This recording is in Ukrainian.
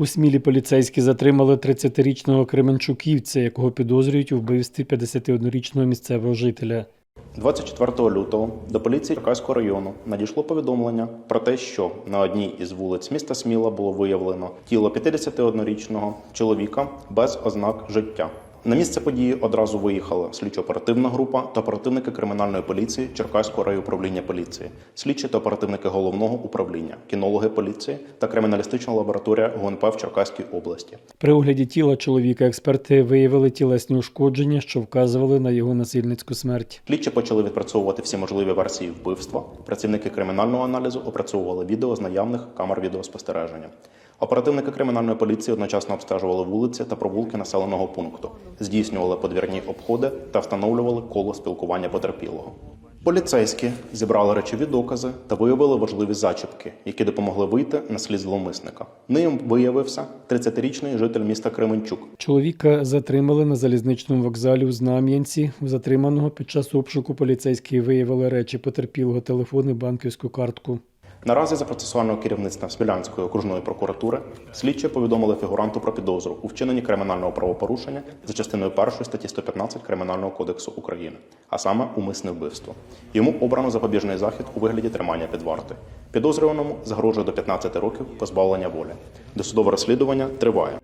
У Смілі поліцейські затримали 30-річного кременчуківця, якого підозрюють у вбивстві 51-річного місцевого жителя. 24 лютого до поліції Черкаського району надійшло повідомлення про те, що на одній із вулиць міста Сміла було виявлено тіло 51-річного чоловіка без ознак життя. На місце події одразу виїхала слідчо-оперативна група та оперативники кримінальної поліції Черкаського райуправління поліції, слідчі та оперативники головного управління, кінологи поліції та криміналістична лабораторія ГУНП в Черкаській області. При огляді тіла чоловіка експерти виявили тілесні ушкодження, що вказували на його насильницьку смерть. Слідчі почали відпрацьовувати всі можливі версії вбивства. Працівники кримінального аналізу опрацьовували відео з наявних камер відеоспостереження. Оперативники кримінальної поліції одночасно обстежували вулиці та провулки населеного пункту, здійснювали подвірні обходи та встановлювали коло спілкування потерпілого. Поліцейські зібрали речові докази та виявили важливі зачіпки, які допомогли вийти на слід зловмисника. Ним виявився 30-річний житель міста Кременчук, Чоловіка затримали на залізничному вокзалі у Знам'янці. Затриманого під час обшуку поліцейські виявили речі потерпілого телефон і банківську картку. Наразі за процесуального керівництва Смілянської окружної прокуратури слідчі повідомили фігуранту про підозру у вчиненні кримінального правопорушення за частиною 1 статті 115 Кримінального кодексу України, а саме умисне вбивство. Йому обрано запобіжний захід у вигляді тримання під вартою. Підозрюваному загрожує до 15 років позбавлення волі. Досудове розслідування триває.